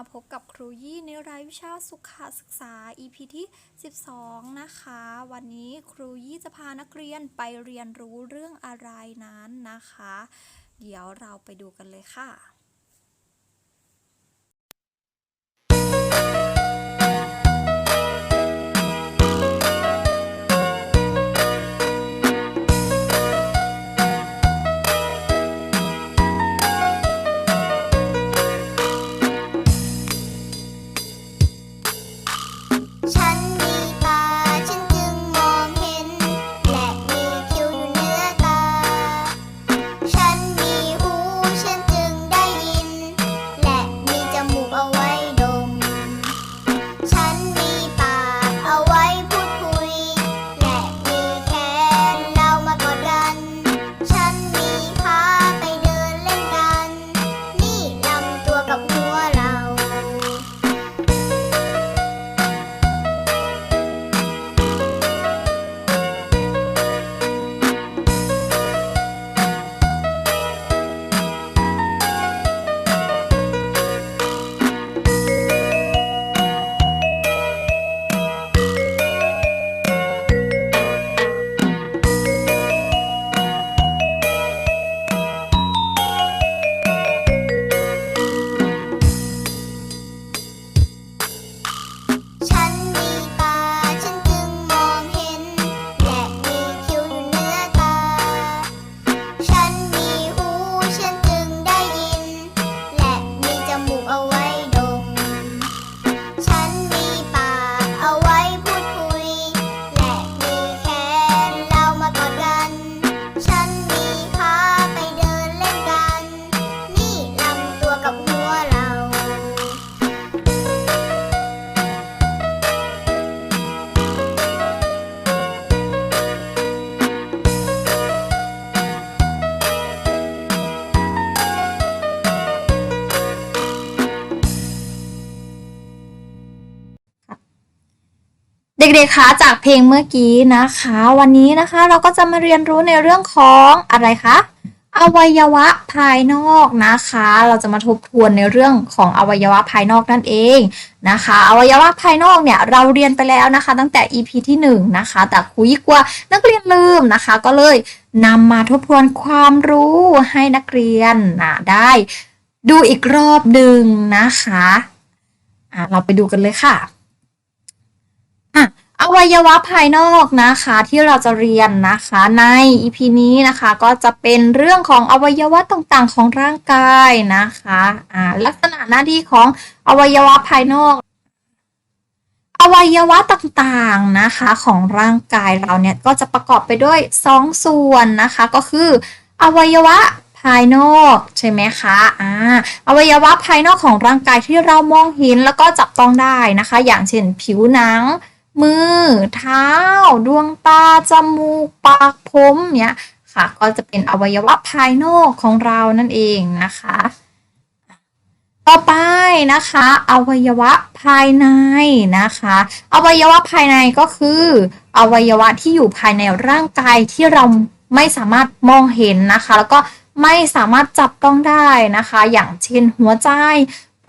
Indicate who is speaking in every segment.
Speaker 1: มาพบกับครูยี่ในรายวิชาสุขศึกษา EP ที่ 12 นะคะ วันนี้ครูยี่จะพานักเรียนไปเรียนรู้เรื่องอะไรนั้นนะคะ เดี๋ยวเราไปดูกันเลยค่ะ
Speaker 2: เด็ก
Speaker 1: ๆ คะจากเพลงเมื่อกี้นะคะ วันนี้นะคะเราก็จะมาเรียนรู้ในเรื่องของอะไรคะอวัยวะภายนอกนะคะ เราจะมาทบทวนในเรื่องของอวัยวะภายนอกนั่นเองนะคะ อวัยวะภายนอกเนี่ยเราเรียนไปแล้วนะคะ ตั้งแต่ EP ที่1นงนะคะ แต่ครูยิ่กว่านักเรียนลืมนะคะ ก็เลยนำมาทบทวนความรู้ให้นักเรียนนะได้ดูอีกรอบหนึ่งนะคะอะเราไปดูกันเลยค่ะ อะอวัยวะภายนอกนะคะที่เราจะเรียนนะคะใน EP นี้นะคะก็จะเป็นเรื่องของอวัยวะต่างๆของร่างกายนะคะอ่าลักษณะหน้าที่ของอวัยวะภายนอก อวัยวะต่างๆนะคะของร่างกายเราเนี่ยก็จะประกอบไปด้วยสองส่วนนะคะก็คือ อวัยวะภายนอกใช่ไหมคะอ่าอวัยวะภายนอกของร่างกายที่เรามองเห็นแล้วก็จับต้องได้นะคะ อย่างเช่นผิวหนัง มือ เท้า ดวงตา จมูก ปาก ผมเนี่ยค่ะ ก็จะเป็นอวัยวะภายนอกของเรานั่นเองนะคะ ต่อไปนะคะ อวัยวะภายในนะคะ อวัยวะภายในก็คือ อวัยวะที่อยู่ภายในร่างกายที่เราไม่สามารถมองเห็นนะคะ แล้วก็ไม่สามารถจับต้องได้นะคะ อย่างเช่นหัวใจ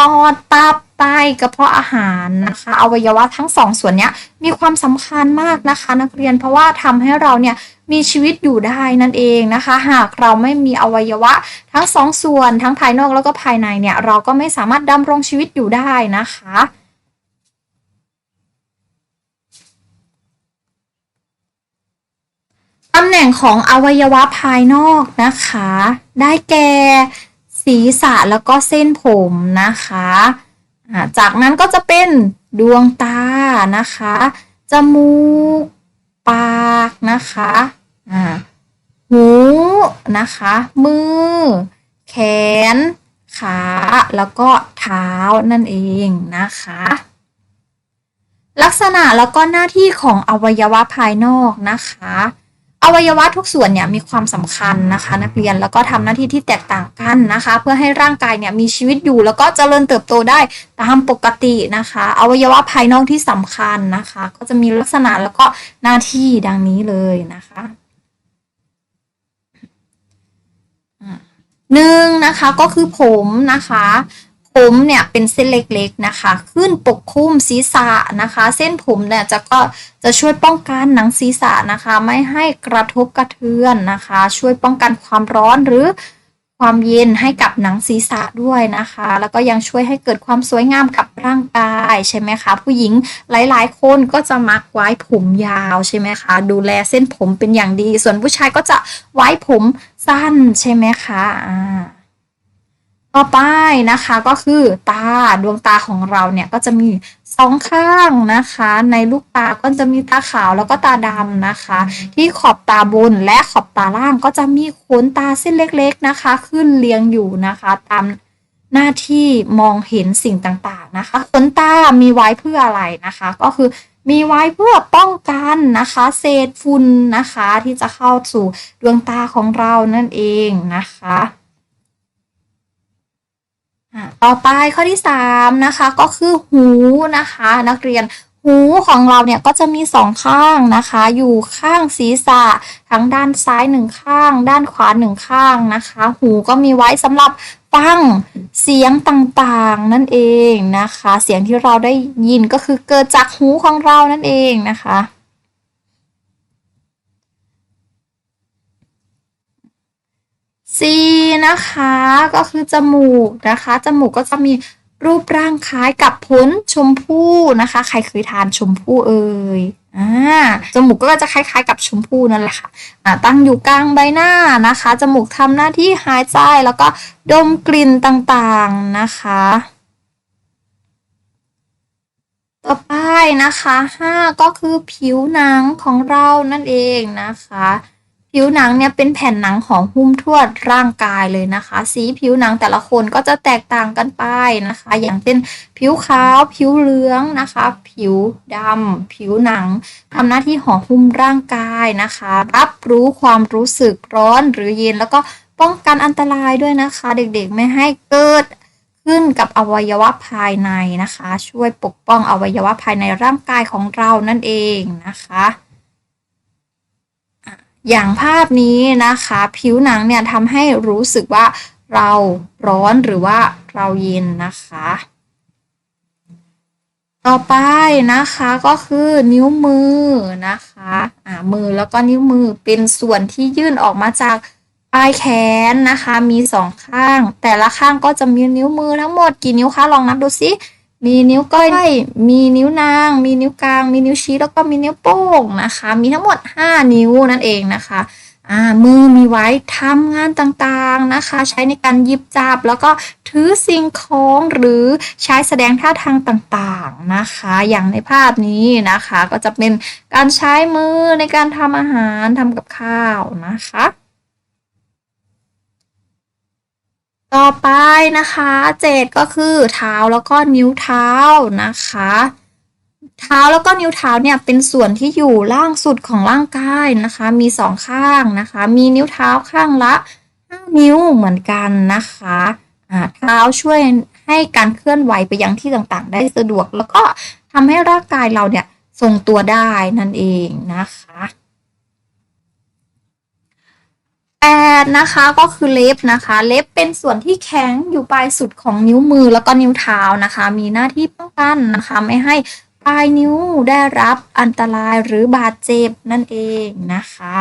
Speaker 1: ปอดตับไตกระเพาะอาหารนะคะอวัยวะทั้งสองส่วนนี้มีความสำคัญมากนะคะ นักเรียนเพราะว่าทำให้เราเนี่ยมีชีวิตอยู่ได้นั่นเองนะคะ หากเราไม่มีอวัยวะทั้งสองส่วนทั้งภายนอกแล้วก็ภายในเนี่ยเราก็ไม่สามารถดำรงชีวิตอยู่ได้นะคะตำแหน่งของอวัยวะภายนอกนะคะ ได้แก่ ศีรษะแล้วก็เส้นผมนะคะจากนั้นก็จะเป็นดวงตานะคะ จมูก ปากนะคะหูนะคะ มือ แขน ขา แล้วก็เท้านั่นเองนะคะ ลักษณะแล้วก็หน้าที่ของอวัยวะภายนอกนะคะ อวัยวะทุกส่วนเนี่ยมีความสำคัญนะคะ นักเรียนแล้วก็ทำหน้าที่ที่แตกต่างกันนะคะ เพื่อให้ร่างกายเนี่ยมีชีวิตอยู่แล้วก็เจริญเติบโตได้ตามปกตินะคะ อวัยวะภายนอกที่สำคัญนะคะ ก็จะมีลักษณะแล้วก็หน้าที่ดังนี้เลยนะคะหนึ่งนะคะก็คือผมนะคะ ผมเนี่ยเป็นเส้นเล็กๆนะคะ ขึ้นปกคลุมศีรษะนะคะ เส้นผมเนี่ยจะก็จะช่วยป้องกันหนังศีรษะนะคะ ไม่ให้กระทบกระเทือนนะคะ ช่วยป้องกันความร้อนหรือความเย็นให้กับหนังศีรษะด้วยนะคะ แล้วก็ยังช่วยให้เกิดความสวยงามกับร่างกายใช่ไหมคะ ผู้หญิงหลาย ๆ คนก็จะมักไว้ผมยาวใช่ไหมคะ ดูแลเส้นผมเป็นอย่างดี ส่วนผู้ชายก็จะไว้ผมสั้นใช่ไหมคะอ่า ต่อไปนะคะก็คือตาดวงตาของเราเนี่ยก็จะมีสองข้างนะคะ ในลูกตาก็จะมีตาขาวแล้วก็ตาดำนะคะ ที่ขอบตาบนและขอบตาล่างก็จะมีขนตาเส้นเล็กๆนะคะ ขึ้นเรียงอยู่นะคะ ตามหน้าที่มองเห็นสิ่งต่างๆนะคะขนตามีไว้เพื่ออะไรนะคะ ก็คือมีไว้เพื่อป้องกันนะคะ เศษฝุ่นนะคะที่จะเข้าสู่ดวงตาของเรานั่นเองนะคะอะ ต่อไปข้อที่สามนะคะ ก็คือหูนะคะ นักเรียนหูของเราเนี่ยก็จะมีสองข้างนะคะ อยู่ข้างศีรษะทั้งด้านซ้ายหนึ่งข้าง ด้านขวาหนึ่งข้างนะคะ หูก็มีไว้สำหรับฟังเสียงต่างๆนั่นเองนะคะ เสียงที่เราได้ยินก็คือเกิดจากหูของเรานั่นเองนะคะ ซีนะคะก็คือจมูกนะคะ จมูกก็จะมีรูปร่างคล้ายกับผลชมพู่นะคะ ใครเคยทานชมพู่เอ่ยอ่าจมูกก็จะคล้ายๆ กับชมพู่นั่นแหละค่ะอ่าตั้งอยู่กลางใบหน้านะคะ จมูกทำหน้าที่หายใจแล้วก็ดมกลิ่นต่างๆนะคะ ต่อไปนะคะห้าก็คือผิวหนังของเรานั่นเองนะคะ ผิวหนังเนี่ยเป็นแผ่นหนังของหุ้มทั่วร่างกายเลยนะคะ สีผิวหนังแต่ละคนก็จะแตกต่างกันไปนะคะ อย่างเช่นผิวขาวผิวเหลืองนะคะ ผิวดำผิวหนังทำหน้าที่ห่อหุ้มร่างกายนะคะ รับรู้ความรู้สึกร้อนหรือเย็นแล้วก็ป้องกันอันตรายด้วยนะคะ เด็กๆไม่ให้เกิดขึ้นกับอวัยวะภายในนะคะ ช่วยปกป้องอวัยวะภายในร่างกายของเรานั่นเองนะคะ อย่างภาพนี้นะคะ ผิวหนังเนี่ยทำให้รู้สึกว่าเราร้อนหรือว่าเราเย็นนะคะ ต่อไปนะคะก็คือนิ้วมือนะคะอ่ามือแล้วก็นิ้วมือเป็นส่วนที่ยื่นออกมาจากปลายแขนนะคะ มีสองข้าง แต่ละข้างก็จะมีนิ้วมือทั้งหมดกี่นิ้วคะลองนับดูสิ มีนิ้วก้อย มีนิ้วนาง มีนิ้วกลาง มีนิ้วชี้ แล้วก็มีนิ้วโป้งนะคะ มีทั้งหมด 5 นิ้วนั่นเองนะคะอ่ามือมีไว้ทำงานต่างๆนะคะ ใช้ในการหยิบจับ แล้วก็ถือสิ่งของหรือใช้แสดงท่าทางต่างๆนะคะ อย่างในภาพนี้นะคะ ก็จะเป็นการใช้มือในการทำอาหารทำกับข้าวนะคะ ต่อไปนะคะเจ็ดก็คือเท้าแล้วก็นิ้วเท้านะคะ เท้าแล้วก็นิ้วเท้าเนี่ยเป็นส่วนที่อยู่ล่างสุดของร่างกายนะคะ มีสองข้างนะคะ มีนิ้วเท้าข้างละห้านิ้วเหมือนกันนะคะอ่าเท้าช่วยให้การเคลื่อนไหวไปยังที่ต่างๆ ได้สะดวก แล้วก็ทำให้ร่างกายเราเนี่ยทรงตัวได้นั่นเองนะคะ แปดนะคะก็คือเล็บนะคะ เล็บเป็นส่วนที่แข็งอยู่ปลายสุดของนิ้วมือแล้วก็นิ้วเท้านะคะ มีหน้าที่ป้องกันนะคะ ไม่ให้ปลายนิ้วได้รับอันตรายหรือบาดเจ็บนั่นเองนะคะ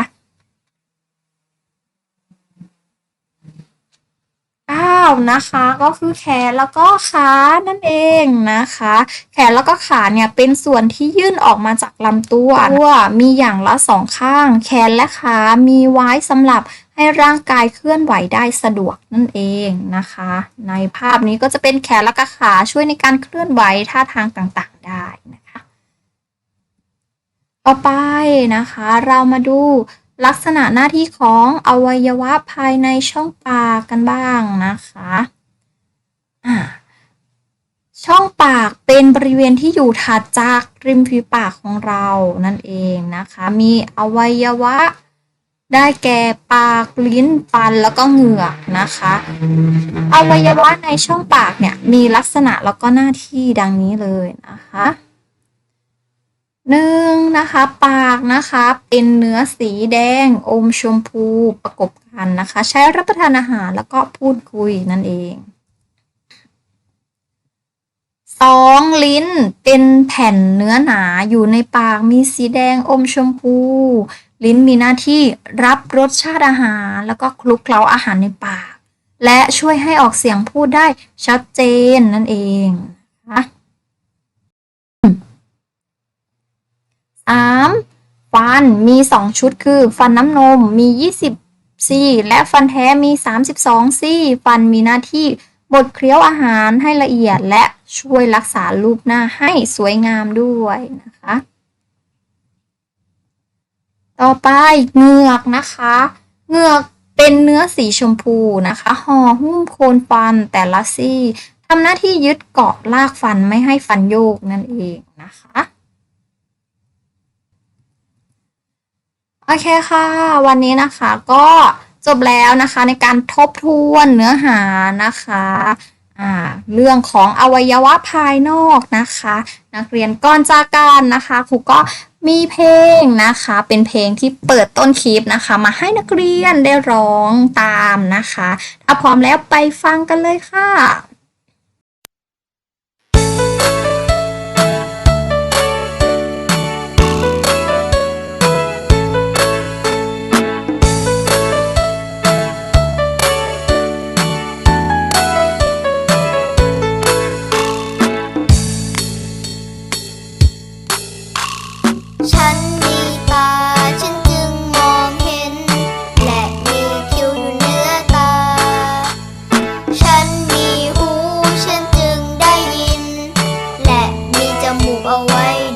Speaker 1: เก้านะคะก็คือแขนแล้วก็ขานั่นเองนะคะ แขนแล้วก็ขาเนี่ยเป็นส่วนที่ยื่นออกมาจากลำตัวตัวมีอย่างละสองข้าง แขนและขามีไว้สำหรับให้ร่างกายเคลื่อนไหวได้สะดวกนั่นเองนะคะ ในภาพนี้ก็จะเป็นแขนและก็ขาช่วยในการเคลื่อนไหวท่าทางต่างๆได้นะคะ ต่อไปนะคะ เรามาดู ลักษณะหน้าที่ของอวัยวะภายในช่องปากกันบ้างนะคะอ่าช่องปากเป็นบริเวณที่อยู่ถัดจากริมฝีปากของเรานั่นเองนะคะ มีอวัยวะได้แก่ปากลิ้นฟันแล้วก็เหงือกนะคะ อวัยวะในช่องปากเนี่ยมีลักษณะแล้วก็หน้าที่ดังนี้เลยนะคะ หนึ่งนะคะ ปากนะคะ เป็นเนื้อสีแดงอมชมพูประกบกันนะคะ ใช้รับประทานอาหารแล้วก็พูดคุยนั่นเองสองลิ้นเป็นแผ่นเนื้อหนาอยู่ในปากมีสีแดงอมชมพู ลิ้นมีหน้าที่รับรสชาติอาหาร แล้วก็คลุกเคล้าอาหารในปาก และช่วยให้ออกเสียงพูดได้ชัดเจนนั่นเองนะ คะสามฟันมีสองชุดคือฟันน้ำนมมี 20ซี่และฟันแท้มี 32ซี่ ฟันมีหน้าที่บดเคี้ยวอาหารให้ละเอียดและช่วยรักษารูปหน้าให้สวยงามด้วยนะคะ ต่อไปเหงือกนะคะเหงือกเป็นเนื้อสีชมพูนะคะห่อหุ้มโคนฟันแต่ละซี่ทำหน้าที่ยึดเกาะลากฟันไม่ให้ฟันโยกนั่นเองนะคะ โอเคค่ะ วันนี้นะคะก็จบแล้วนะคะในการทบทวนเนื้อหานะคะเรื่องของอวัยวะภายนอกนะคะ นักเรียนก่อนจากกันนะคะครูก็มีเพลงนะคะ เป็นเพลงที่เปิดต้นคลิปนะคะ มาให้นักเรียนได้ร้องตามนะคะ ถ้าพร้อมแล้วไปฟังกันเลยค่ะ
Speaker 2: มีจ